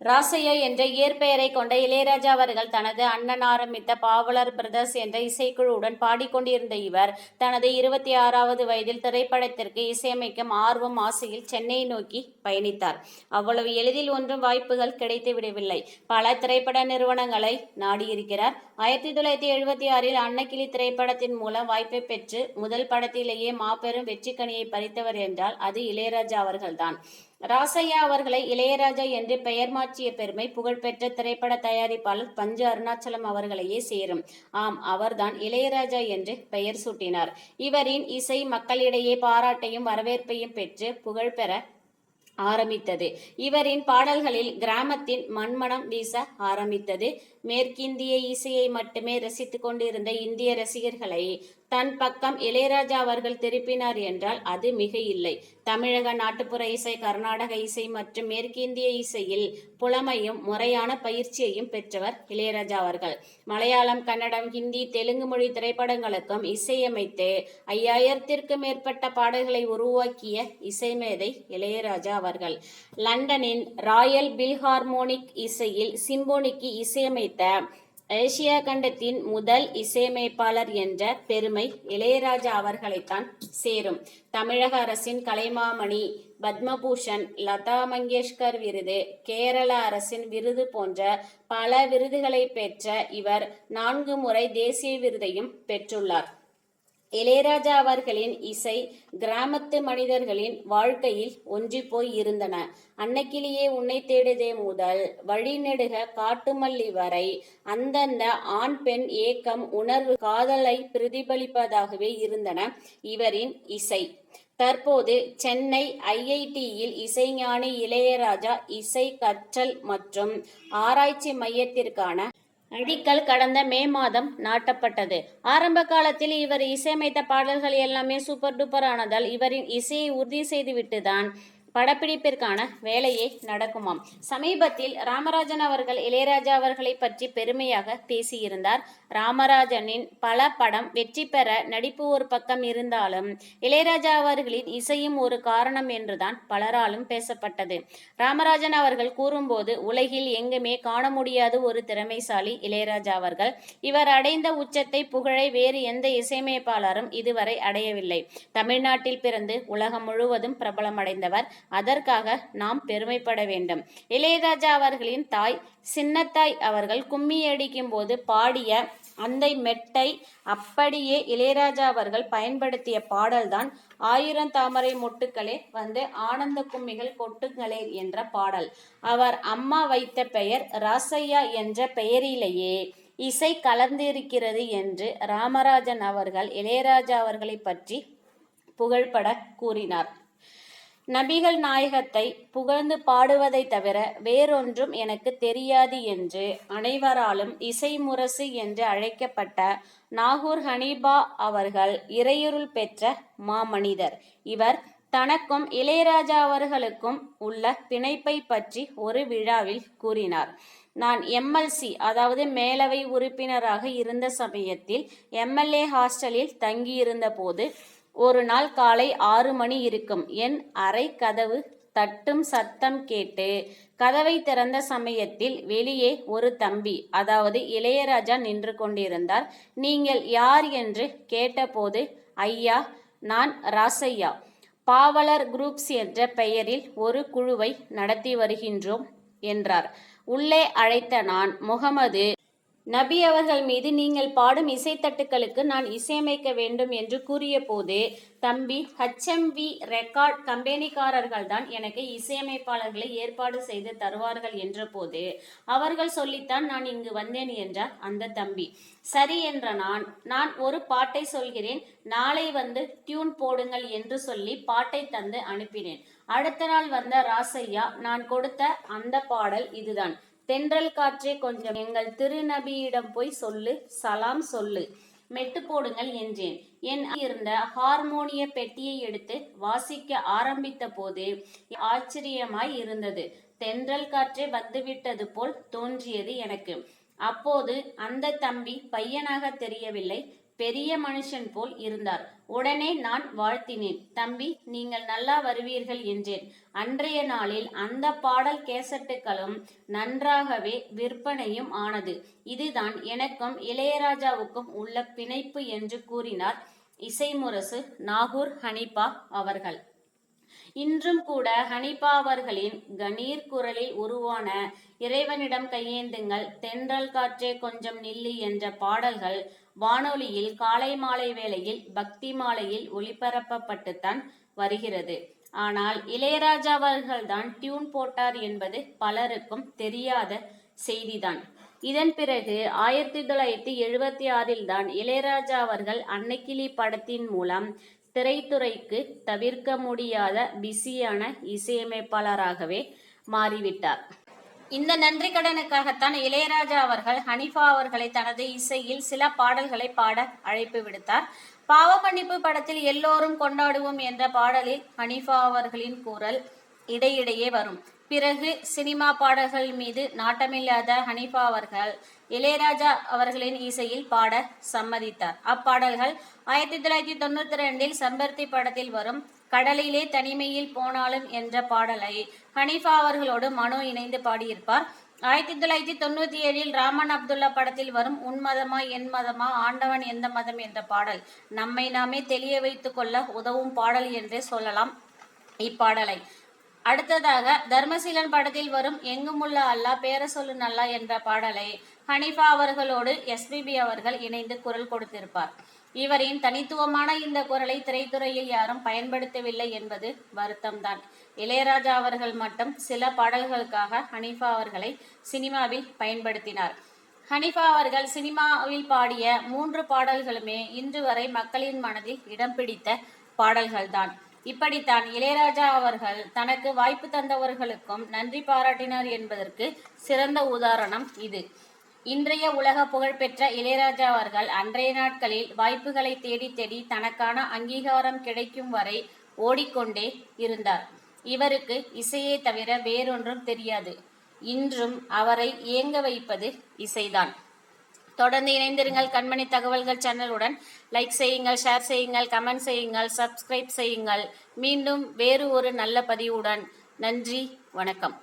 ராசையா என்ற இயற்பெயரை கொண்ட இளையராஜா அவர்கள் தனது அண்ணன் ஆரம்பித்த பாவலர் பிரதர்ஸ் என்ற இசைக்குழுவுடன் பாடிக்கொண்டிருந்த இவர் தனது இருபத்தி ஆறாவது வயதில் திரைப்படத்திற்கு இசையமைக்கும் ஆர்வம் ஆசையில் சென்னையை நோக்கி பயணித்தார். அவ்வளவு எளிதில் ஒன்றும் வாய்ப்புகள் கிடைத்து விடவில்லை. பல திரைப்பட நிறுவனங்களை நாடியிருக்கிறார். ஆயிரத்தி தொள்ளாயிரத்தி எழுபத்தி ஆறில் அன்னக்கிளி திரைப்படத்தின் மூலம் வாய்ப்பை பெற்று முதல் படத்திலேயே மாபெரும் வெற்றிக்கனியை பறித்தவர் என்றால் அது இளையராஜா அவர்கள்தான். ராசையா அவர்களை இளையராஜா என்று பெயர் மாற்றிய பெருமை புகழ்பெற்ற திரைப்பட தயாரிப்பாளர் பஞ்சு அருணாச்சலம் அவர்களையே சேரும். ஆம் அவர்தான் இளையராஜா என்று பெயர் சூட்டினார். இவரின் இசை மக்களிடையே பாராட்டையும் வரவேற்பையும் பெற்று புகழ் பெற ஆரம்பித்தது. இவரின் பாடல்களில் கிராமத்தின் மண்மணம் வீச ஆரம்பித்தது. மேற்கிந்திய இசையை மட்டுமே ரசித்துக் கொண்டிருந்த இந்திய ரசிகர்களை தன் பக்கம் இளையராஜா அவர்கள் திருப்பினார் என்றால் அது மிக இல்லை. தமிழக நாட்டுப்புற இசை கர்நாடக இசை மற்றும் மேற்கிந்திய இசையில் புலமையும் முறையான பயிற்சியையும் பெற்றவர் இளையராஜா அவர்கள். மலையாளம் கன்னடம் ஹிந்தி தெலுங்கு மொழி திரைப்படங்களுக்கும் இசையமைத்து ஐயாயிரத்திற்கும் மேற்பட்ட பாடல்களை உருவாக்கிய இசைமேதை இளையராஜா அவர்கள். லண்டனின் ராயல் பில்ஹார்மோனிக் இசையில் சிம்போனிக்கு இசையமைத்த ஏசியா கண்டத்தின் முதல் இசையமைப்பாளர் என்ற பெருமை இளையராஜா அவர்களைத்தான் சேரும். தமிழக அரசின் கலைமாமணி பத்மபூஷன் லதா மங்கேஷ்கர் விருது கேரள அரசின் விருது போன்ற பல விருதுகளை பெற்ற இவர் நான்கு முறை தேசிய விருதையும் பெற்றுள்ளார். இளையராஜா அவர்களின் இசை கிராமத்து மனிதர்களின் வாழ்க்கையில் ஒன்றி போய் இருந்தன. அன்னைக்கிலேயே உன்னை தேடுதே முதல். வழிநெடுக காட்டுமல்லி வரை. அந்தந்த ஆண் பெண் ஏக்கம் உணர்வு காதலை பிரதிபலிப்பதாகவே இருந்தன இவரின் இசை. தற்போது சென்னை ஐஐடியில் இசைஞானி இளையராஜா இசை கற்றல் மற்றும் ஆராய்ச்சி மையத்திற்கான அடிக்கல் கடந்த மே மாதம் நாட்டப்பட்டது. ஆரம்ப காலத்தில் இவர் இசையமைத்த பாடல்கள் எல்லாமே சூப்பர் டூப்பர் ஆனதால் இவரின் இசையை உறுதி செய்துவிட்டுதான் படப்பிடிப்பிற்கான வேலையே நடக்குமாம். சமீபத்தில் ராமராஜன் அவர்கள் இளையராஜா அவர்களை பற்றி பெருமையாக பேசியிருந்தார். ராமராஜனின் பல படம் வெற்றி பெற நடிப்பு ஒரு பக்கம் இருந்தாலும் இளையராஜா அவர்களின் இசையும் ஒரு காரணம் என்றுதான் பலராலும் பேசப்பட்டது. ராமராஜன் அவர்கள் கூறும்போது உலகில் எங்குமே காண முடியாத ஒரு திறமைசாலி இளையராஜா அவர்கள். இவர் அடைந்த உச்சத்தை புகழை வேறு எந்த இசையமைப்பாளரும் இதுவரை அடையவில்லை. தமிழ்நாட்டில் பிறந்து உலகம் முழுவதும் பிரபலமடைந்தவர் அதற்காக நாம் பெருமைப்பட வேண்டும். இளையராஜா அவர்களின் தாய் சின்னத்தாய் அவர்கள் கும்மி அடிக்கும் போது பாடிய அந்த மெட்டை அப்படியே இளையராஜா அவர்கள் பயன்படுத்திய பாடல்தான் ஆயிரம் தாமரை மொட்டுக்களே வந்து ஆனந்த கும்மிகள் கொட்டுங்களே என்ற பாடல். அவர் அம்மா வைத்த பெயர் ராசையா என்ற பெயரிலேயே இசை கலந்திருக்கிறது என்று ராமராஜன் அவர்கள் இளையராஜா அவர்களை பற்றி புகழ்பட கூறினார். நபிகள் நாயகத்தை புகழ்ந்து பாடுவதை தவிர வேறொன்றும் எனக்கு தெரியாது என்று அனைவராலும் இசை முரசு என்று அழைக்கப்பட்ட நாகூர் ஹனீபா அவர்கள் இறையுருள் பெற்ற மாமனிதர். இவர் தனக்கும் இளையராஜா அவர்களுக்கும் உள்ள பிணைப்பை பற்றி ஒரு விழாவில் கூறினார். நான் எம்எல்சி அதாவது மேலவை உறுப்பினராக இருந்த சமயத்தில் எம்எல்ஏ ஹாஸ்டலில் தங்கியிருந்த போது ஒரு நாள் காலை ஆறு மணி இருக்கும். என் அறை கதவு தட்டும் சத்தம் கேட்டு கதவை திறந்த சமயத்தில் வெளியே ஒரு தம்பி அதாவது இளையராஜா நின்று கொண்டிருந்தார். நீங்கள் யார் என்று கேட்டபோது ஐயா நான் ராசையா பாவலர் குரூப்ஸ் என்ற பெயரில் ஒரு குழுவை நடத்தி வருகின்றோம் என்றார். உள்ளே அழைத்த நான் முகமது நபி அவர்கள் மீது நீங்கள் பாடும் இசைத்தட்டுக்களுக்கு நான் இசையமைக்க வேண்டும் என்று கூறிய போது தம்பி ஹச்எம்வி ரெக்கார்ட் கம்பெனிக்காரர்கள் தான் எனக்கு இசையமைப்பாளர்களை ஏற்பாடு செய்து தருவார்கள் என்ற போது அவர்கள் சொல்லித்தான் நான் இங்கு வந்தேன் என்றார் அந்த தம்பி. சரி என்ற நான் நான் ஒரு பாட்டை சொல்கிறேன் நாளை வந்து டியூன் போடுங்கள் என்று சொல்லி பாட்டை தந்து அனுப்பினேன். அடுத்த நாள் வந்த ராசையா நான் கொடுத்த அந்த பாடல் இதுதான். தென்றல் காற்றே கொஞ்சம். எங்கள் திருநபியிடம் போய் சொல்லு சலாம் சொல்லு. மெட்டு போடுங்கள் என்றேன். என் இருந்த ஹார்மோனிய பெட்டியை எடுத்து வாசிக்க ஆரம்பித்த போது ஆச்சரியமாய் இருந்தது. தென்றல் காற்றே வந்துவிட்டது போல் தோன்றியது எனக்கு. அப்போது அந்த தம்பி பையனாக தெரியவில்லை. பெரிய மனுஷன் போல் இருந்தார். உடனே நான் வாழ்த்தினேன். தம்பி நீங்கள் நல்லா வருவீர்கள் என்றேன். அன்றைய நாளில் அந்த பாடல் கேசட்டுகளும் நன்றாகவே விற்பனையும் ஆனது. இதுதான் எனக்கும் இளையராஜாவுக்கும் உள்ள பிணைப்பு என்று கூறினார் இசைமுரசு நாகூர் ஹனிபா அவர்கள். இன்றும் கூட ஹனிபா அவர்களின் கணீர் குரலில் உருவான இறைவனிடம் கையேந்துங்கள் தென்றல் காற்றே கொஞ்சம் நில்லி என்ற பாடல்கள் வானொலியில் காலை மாலை வேளையில் பக்தி மாலையில் ஒளிபரப்பப்பட்டுத்தான் வருகிறது. ஆனால் இளையராஜா அவர்கள்தான் டியூன் போட்டார் என்பது பலருக்கும் தெரியாத செய்திதான். இதன் பிறகு ஆயிரத்தி தொள்ளாயிரத்தி எழுபத்தி ஆறில் தான் இளையராஜா அவர்கள் அன்னைக்கிளி படத்தின் மூலம் திரைத்துறைக்கு தவிர்க்க முடியாத பிஸியான இசையமைப்பாளராகவே மாறிவிட்டார். இந்த நன்றி கடனுக்காகத்தான் இளையராஜா அவர்கள் ஹனிஃபா அவர்களை தனது இசையில் சில பாடல்களை பாட அழைப்பு விடுத்தார். பாவ மன்னிப்பு படத்தில் எல்லோரும் கொண்டாடுவோம் என்ற பாடலில் ஹனிஃபா அவர்களின் குரல் இடையிடையே வரும். பிறகு சினிமா பாடல்கள் மீது நாட்டமில்லாத ஹனிஃபா அவர்கள் இளையராஜா அவர்களின் இசையில் பாட சம்மதித்தார். அப்பாடல்கள் ஆயிரத்தி தொள்ளாயிரத்தி தொண்ணூத்தி ரெண்டில் செம்பருத்தி படத்தில் வரும் கடலிலே தனிமையில் போனாலும் என்ற பாடலை ஹனீஃபா அவர்களோடு மனோ இணைந்து பாடியிருப்பார். ஆயிரத்தி தொள்ளாயிரத்தி தொண்ணூத்தி ஏழில் ராமன் அப்துல்லா படத்தில் வரும் உன் மதமா என் மதமா ஆண்டவன் எந்த மதம் என்ற பாடல் நம்மை நாமே தெளிய வைத்துக் கொள்ள உதவும் பாடல் என்றே சொல்லலாம். இப்பாடலை அடுத்ததாக தர்மசீலன் படத்தில் வரும் எங்குமுள்ள அல்லா பேர சொல்லு நல்லா என்ற பாடலை ஹனிஃபா அவர்களோடு எஸ்பிபி அவர்கள் இணைந்து குரல் கொடுத்திருப்பார். இவரின் தனித்துவமான இந்த குரலை திரைத்துறையில் யாரும் பயன்படுத்தவில்லை என்பது வருத்தம்தான். இளையராஜா அவர்கள் மட்டும் சில பாடல்களுக்காக ஹனிஃபா அவர்களை சினிமாவில் பயன்படுத்தினார். ஹனிஃபா அவர்கள் சினிமாவில் பாடிய மூன்று பாடல்களுமே இன்று வரை மக்களின் மனதில் இடம் பிடித்த பாடல்கள்தான். இப்படித்தான் இளையராஜா அவர்கள் தனக்கு வாய்ப்பு தந்தவர்களுக்கும் நன்றி பாராட்டினார் என்பதற்கு சிறந்த உதாரணம் இது. இன்றைய உலக புகழ்பெற்ற இளையராஜா அவர்கள் அன்றைய நாட்களில் வாய்ப்புகளை தேடி தேடி தனக்கான அங்கீகாரம் கிடைக்கும் வரை ஓடிக்கொண்டே இருந்தார். இவருக்கு இசையை தவிர வேறொன்றும் தெரியாது. இன்றும் அவரை இயங்க வைப்பது இசைதான். தொடர்ந்து இணைந்திருங்கள் கண்மணி தகவல்கள் சேனலுடன் லைக் செய்யுங்கள் ஷேர் செய்யுங்கள் கமெண்ட் செய்யுங்கள் சப்ஸ்கிரைப் செய்யுங்கள். மீண்டும் வேறு ஒரு நல்ல பதிவுடன். நன்றி வணக்கம்.